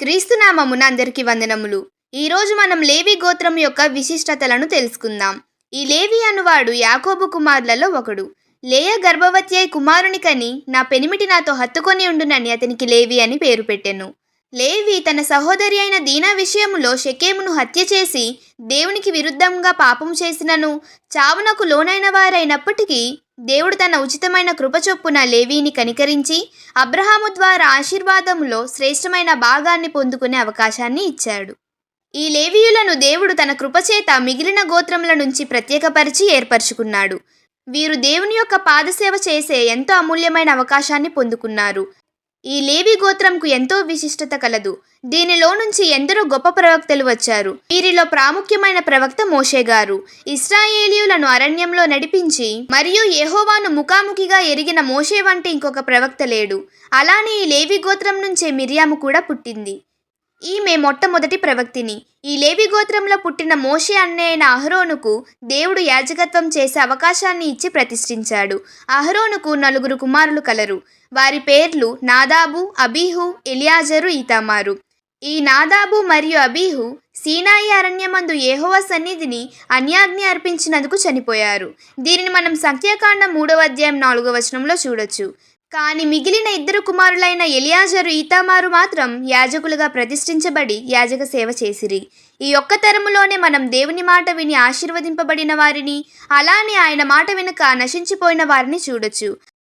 క్రీస్తునామమున అందరికీ వందనములు. ఈరోజు మనం లేవి గోత్రం యొక్క విశిష్టతలను తెలుసుకుందాం. ఈ లేవి అనువాడు యాకోబు కుమారులలో ఒకడు. లేయ గర్భవతి అయి కుమారుని కని నా పెనిమిటి నాతో హత్తుకొని ఉండునని అతనికి లేవి అని పేరు పెట్టెను. లేవి తన సహోదరి అయిన దీనా విషయంలో షకేమును హత్య చేసి దేవునికి విరుద్ధంగా పాపం చేసినను. చావునకు లోనైన వారైనప్పటికీ దేవుడు తన ఉచితమైన కృపచొప్పున లేవీని కనికరించి అబ్రహాము ద్వారా ఆశీర్వాదంలో శ్రేష్టమైన భాగాన్ని పొందుకునే అవకాశాన్ని ఇచ్చాడు. ఈ లేవీయులను దేవుడు తన కృపచేత మిగిలిన గోత్రముల నుంచి ప్రత్యేకపరిచి ఏర్పరచుకున్నాడు. వీరు దేవుని యొక్క పాదసేవ చేసే ఎంతో అమూల్యమైన అవకాశాన్ని పొందుకున్నారు. ఈ లేవి గోత్రంకు ఎంతో విశిష్టత కలదు. దీనిలో నుంచి ఎందరో గొప్ప ప్రవక్తలు వచ్చారు. వీరిలో ప్రాముఖ్యమైన ప్రవక్త మోషే గారు. ఇస్రాయేలీయులను అరణ్యంలో నడిపించి మరియు యహోవాను ముఖాముఖిగా ఎరిగిన మోషే వంటి ఇంకొక ప్రవక్త లేడు. అలానే ఈ లేవి గోత్రం నుంచే మిరియాము కూడా పుట్టింది. ఈమె మొట్టమొదటి ప్రవక్తిని. ఈ లేవి గోత్రంలో పుట్టిన మోషే అన్నయ్యైన అహరోనుకు దేవుడు యాజకత్వం చేసే అవకాశాన్ని ఇచ్చి ప్రతిష్ఠించాడు. అహరోనుకు నలుగురు కుమారులు కలరు. వారి పేర్లు నాదాబు అబీహు ఎలియాజరు ఈతామారు. ఈ నాదాబు మరియు అబీహు సీనాయి అరణ్యమందు ఏహోవ సన్నిధిని అన్యాగ్ని అర్పించినందుకు చనిపోయారు. దీనిని మనం సంఖ్యాకాండ మూడవ అధ్యాయం నాలుగవ వచనంలో చూడొచ్చు. కానీ మిగిలిన ఇద్దరు కుమారులైన ఎలియాజరు ఈతామారు మాత్రం యాజకులుగా ప్రతిష్ఠించబడి యాజక సేవ చేసిరి. ఈ ఒక్క తరములోనే మనం దేవుని మాట విని ఆశీర్వదింపబడిన వారిని అలానే ఆయన మాట వెనుక నశించిపోయిన వారిని చూడొచ్చు.